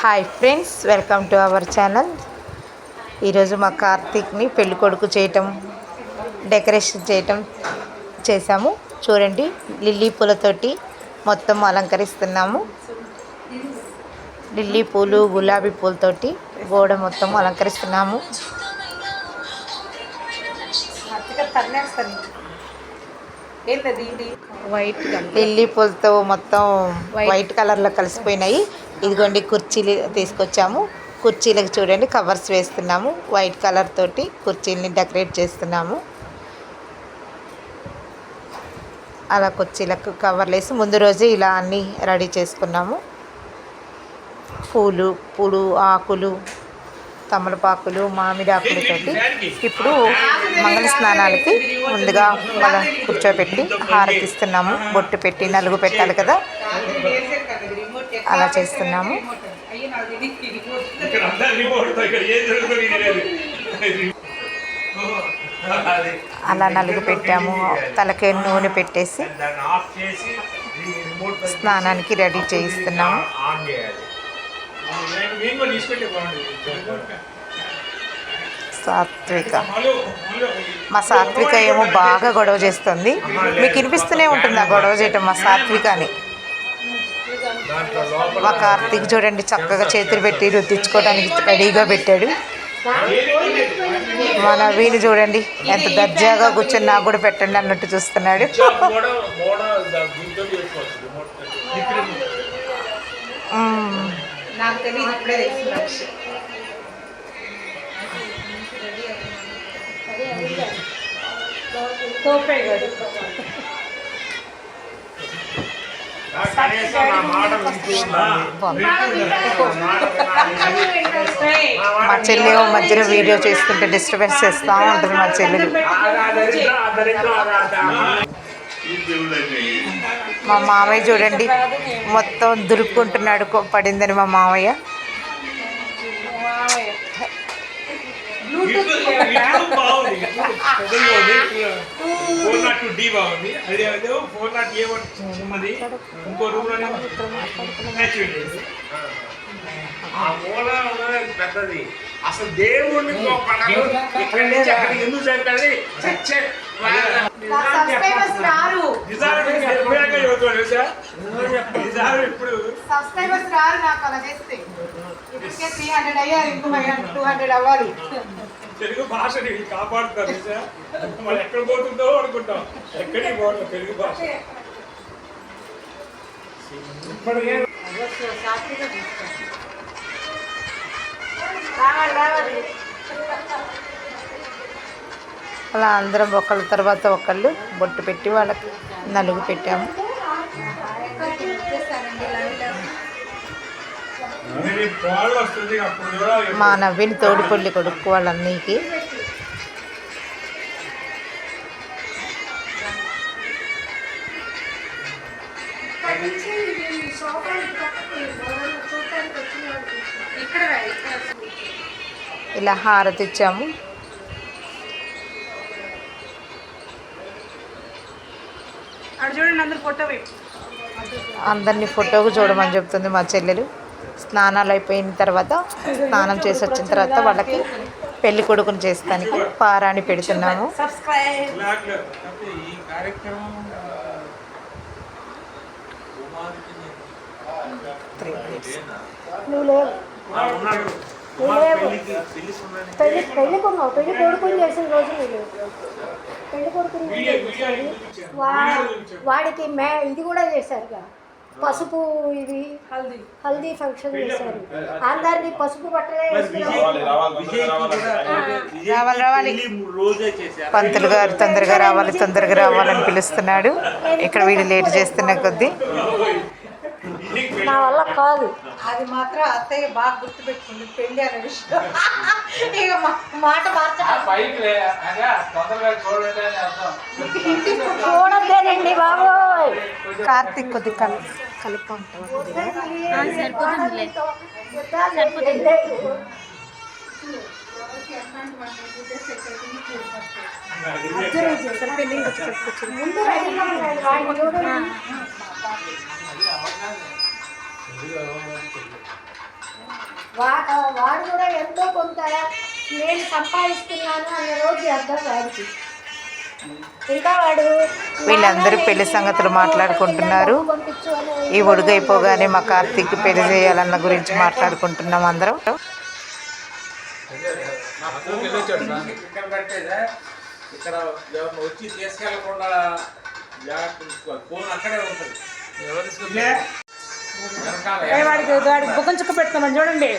Hi friends welcome to our channel. ఈరోజు మా కార్తీక్ని పెళ్ళి కొడుకు చేయటం డెకరేషన్ చేయటం చేశాము. చూడండి లిల్లీ పూలతోటి మొత్తం అలంకరిస్తున్నాము. లిల్లీ పూలు గులాబీ పూలతోటి గోడ మొత్తం అలంకరిస్తున్నాము. వైట్ లిల్లీ పూలతో మొత్తం వైట్ కలర్లో కలిసిపోయినాయి. ఇదిగోండి కుర్చీలు తీసుకొచ్చాము. కుర్చీలకు చూడండి కవర్స్ వేస్తున్నాము. వైట్ కలర్ తోటి కుర్చీలని డెకరేట్ చేస్తున్నాము. అలా కుర్చీలకు కవర్లు వేసి ముందు రోజే ఇలా అన్నీ రెడీ చేసుకున్నాము. పూలు పూలు ఆకులు తమలపాకులు మామిడి ఇప్పుడు మంగళ స్నానాలకి ముందుగా మనం కూర్చోబెట్టి హారతిస్తున్నాము. బొట్టు పెట్టి నలుగు పెట్టాలి కదా. అలా చేస్తున్నాము. అలా నలుగు పెట్టాము తలకి నూనె పెట్టేసి స్నానానికి రెడీ చేయిస్తున్నాము. సాత్విక. మా సాత్విక ఏమో బాగా గొడవ చేస్తుంది. మీకు వినిపిస్తూనే ఉంటుంది ఆ గొడవ చేయటం మా సాత్విక అని. మా కార్తీక్ చూడండి చక్కగా చేతులు పెట్టి రుద్దించుకోవడానికి రెడీగా పెట్టాడు. మా నవీన్ చూడండి ఎంత దర్జాగా కూర్చొని నాకు కూడా పెట్టండి అన్నట్టు చూస్తున్నాడు. నాకు మా చెల్లి మధ్యలో వీడియో చేసుకుంటే డిస్టర్బెన్స్ చేస్తూ ఉంటుంది మా చెల్లెలు మా మామయ్య చూడండి మొత్తం దురుక్కుంటున్నాడు పడిందని మా మామయ్య ఇటు- ఇటు బాగుంది ఇటు పెద్దగా ఉంది. ఫోర్ నాట్ టూ డి బాగుంది. అదే అదే ఫోర్ నాట్ ఏ వన్ ఉన్నది ఇంకో రూమ్లోనే. ఆ మూల ఉన్నది పెద్దది. అసలు దేవుడిని పడదు. ఇక్కడి నుంచి అక్కడికి ఎందుకు చంపాలి చచ్చే సబ్స్క్రైబర్స్ రారు. నాకు అలా చేస్తే. ఇప్పటికే త్రీ హండ్రెడ్ అయ్యారు ఇంకో టూ హండ్రెడ్ అవ్వాలి. తెలుగు భాషని కాపాడుతారు మనం ఎక్కడ పోతుందో అనుకుంటాం. ఎక్కడికి పోవడం తెలుగు భాష? ఇప్పటికే అలా అందరం ఒకళ్ళ తర్వాత ఒకళ్ళు బొట్టు పెట్టి వాళ్ళకి నలుగు పెట్టాము. మా నవ్విని తోడిపల్లి కొడుకు వాళ్ళన్నీకి ఇలా హారతి ఇచ్చాము అందరినీ ఫోటోకు చూడమని చెప్తుంది మా చెల్లెలు. స్నానాలు అయిపోయిన తర్వాత స్నానం చేసి వచ్చిన తర్వాత వాళ్ళకి పెళ్ళి కొడుకుని చేస్తానికి పారాణి పెడుతున్నాము. పెళ్ళి పెళ్ళి కొన్నావు పెళ్ళి కొడుకుని చేసిన రోజు పెళ్ళి కొడుకుని వాడికి మే ఇది కూడా చేశారుగా. పసుపు ఇది హల్దీ. హల్దీ ఫంక్షన్ చేశారు. అందరినీ పసుపు బట్టలే రావాలి, పంతులు గారు తొందరగా రావాలి తొందరగా రావాలని పిలుస్తున్నాడు. ఇక్కడ వీడు లేట్ చేస్తున్న కొద్దీ. నా వల్ల కాదు. అది మాత్రం అత్తయ్య బాగా గుర్తుపెట్టుకుంది పెళ్ళి అనే విషయం. ఇక మాట చూడద్దేనండి బాబోయ్. కార్తీక్ కొద్ది కల్ కలుపు కొద్దిగా? వాడు కూడా ఎంతో కొంత నేను సంపాదిస్తున్నాను అన్న రోజు అర్థం వాడికి. ఇంకా వాడు వీళ్ళందరూ పెళ్ళి సంగతులు మాట్లాడుకుంటున్నారు. అని ఈ ఒడుగైపోగానే మా కార్తీక్ పెళ్ళి చేయాలన్న గురించి మాట్లాడుకుంటున్నాం అందరం. ఇక్కడ వచ్చి తీసుకెళ్ళకుండా ఫోన్ అక్కడే ఉంటుంది వాడికి వాడికి బుక్కం చుక్క పెట్టుకున్నాం చూడండి.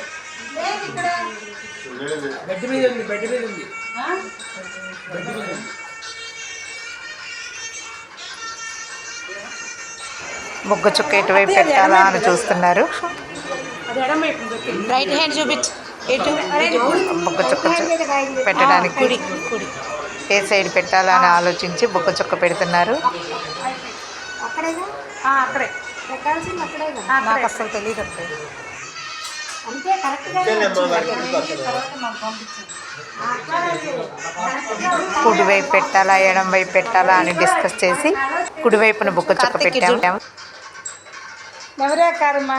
బెడ్ మీద ఉంది బెడ్ మీద ఉంది. ముగ్గు చుక్క ఎటువైపు పెట్టాలా అని చూస్తున్నారు. రైట్ హ్యాండ్ చూపించు ఎటు? బుక్క చుక్క పెట్టడానికి కుడి కుడి. ఏ సైడ్ పెట్టాలా అని ఆలోచించి బుక్క చుక్క పెడుతున్నారు. అక్కడే. పెట్టాల్సింది. నాకు అసలు తెలియదు అంతే కరెక్ట్గా కుడివైపు పెట్టాలా ఎడం వైపు పెట్టాలా అని డిస్కస్ చేసి కుడివైపున బుక్క చుక్క పెట్టాము ఎవరే కారమ్మా?